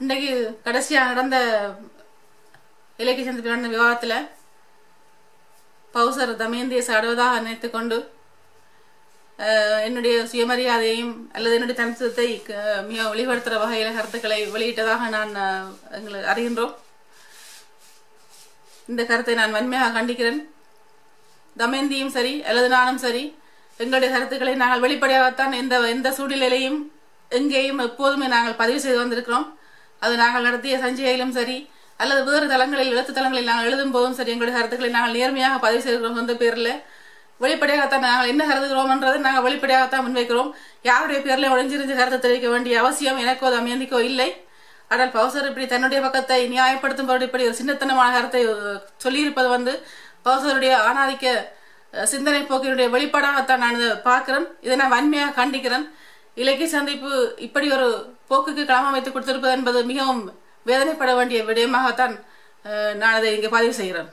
இன்றைக்கு கடைசியாக நடந்த இலக்கிய சந்திப்பில் நடந்த விவாதத்தில் பௌசர் தமேந்தியை சாடுவதாக நினைத்துக் கொண்டு என்னுடைய சுயமரியாதையையும் அல்லது என்னுடைய தனித்துவத்தை மிக வெளிப்படுத்துகிற வகையில் கருத்துக்களை வெளியிட்டதாக நான் எங்களை அறிகின்றோம். இந்த கருத்தை நான் வன்மையாக கண்டிக்கிறேன். தமேந்தியும் சரி அல்லது நானும் சரி எங்களுடைய கருத்துக்களை நாங்கள் வெளிப்படையாகத்தான் எந்த எந்த சூழ்நிலையிலையும் எங்கேயும் எப்போதுமே நாங்கள் பதிவு செய்து வந்திருக்கிறோம். அது நாங்கள் நடத்திய சஞ்சிகையிலும் சரி அல்லது வேறு தளங்களில் எழுத்து தளங்களில் நாங்கள் எழுதும் போதும் சரி எங்களுடைய கருத்துக்களை நாங்கள் நேர்மையாக பதிவு செய்திருக்கிறோம் சொந்த பேரில். வெளிப்படையாகத்தான் நாங்கள் என்ன கருதுகிறோம்ன்றது நாங்கள் வெளிப்படையாகத்தான் முன்வைக்கிறோம். யாருடைய பேரில் ஒழிஞ்சிருந்து கருத்து தெரிவிக்க வேண்டிய அவசியம் எனக்கோ தமேந்திக்கோ இல்லை. ஆனால் பவுசர் இப்படி தன்னுடைய பக்கத்தை நியாயப்படுத்தும் இப்படி ஒரு சின்னத்தனமான கருத்தை சொல்லியிருப்பது வந்து பவுசருடைய ஆணாதிக்க சிந்தனை போக்கினுடைய வெளிப்பாடாகத்தான் நான் இதை பார்க்கிறேன். இதை நான் வன்மையாக கண்டிக்கிறேன். இலக்கிய சந்திப்பு இப்படி ஒரு போக்குக்கு களம் அமைத்து கொடுத்திருப்பது என்பது மிகவும் வேதனைப்பட வேண்டிய விடயமாகத்தான் நான் அதை இங்கே பதிவு செய்கிறேன்.